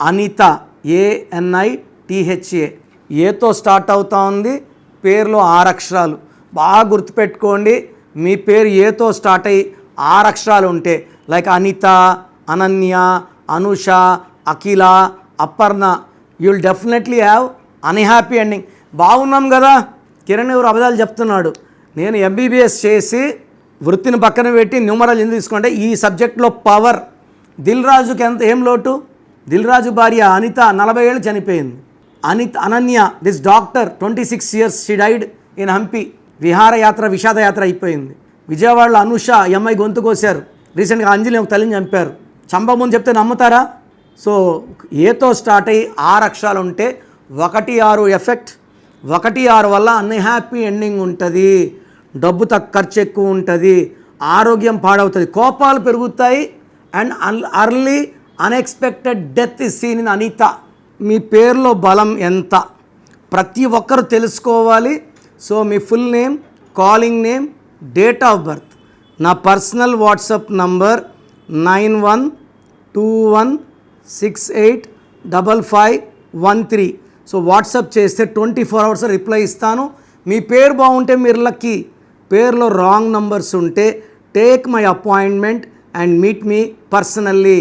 Anitha ANI టిహెచ్ఏ ఏతో start అవుతా ఉంది? పేర్లో ఆరు అక్షరాలు. బాగా గుర్తుపెట్టుకోండి మీ పేరు ఏతో స్టార్ట్ అయ్యి ఆరు అక్షరాలు ఉంటే like Anitha Ananya Anusha Akhila Aparna you will definitely have unhappy ending బాగున్నాం కదా? కిరణ్ ఎవరు అబద్ధాలు చెప్తున్నాడు? నేను ఎంబీబీఎస్ చేసి వృత్తిని పక్కన పెట్టి న్యూమరల్ ఎందుకు తీసుకుంటే ఈ సబ్జెక్ట్లో పవర్ దిల్ రాజుకి ఎంత ఏం లోటు? దిల్ రాజు భార్య అనిత నలభై ఏళ్ళు చనిపోయింది. Anitha Ananya this doctor twenty six years she died in Hampi విహారయాత్ర విషాదయాత్ర అయిపోయింది. విజయవాడలో అనుష ఈ అమ్మాయి గొంతు కోసారు రీసెంట్గా అంజలి ఒక తల్లిని చంపారు. చంపముందు చెప్తే నమ్ముతారా? సో ఏతో స్టార్ట్ అయ్యి ఆరు అక్షరాలు ఉంటే ఒకటి ఆరు ఎఫెక్ట్ ఒకటి ఆరు వల్ల అన్హ్యాపీ ఎండింగ్ ఉంటుంది. డబ్బు తక్కువ ఖర్చు ఎక్కువ ఉంటుంది. ఆరోగ్యం పాడవుతుంది. కోపాలు పెరుగుతాయి. And early unexpected death is seen in Anitha మీ పేరులో బలం ఎంత? ప్రతి ఒక్కరు తెలుసుకోవాలి. So me full name calling name date of birth నా personal WhatsApp number nine one two one six eight double five one three so WhatsApp చేస్తే twenty four hours reply ఇస్తాను. మీ పేరు బాగుంటే మీరు లక్కీ పేరులో రాంగ్ నంబర్స్ ఉంటే take my appointment and meet me personally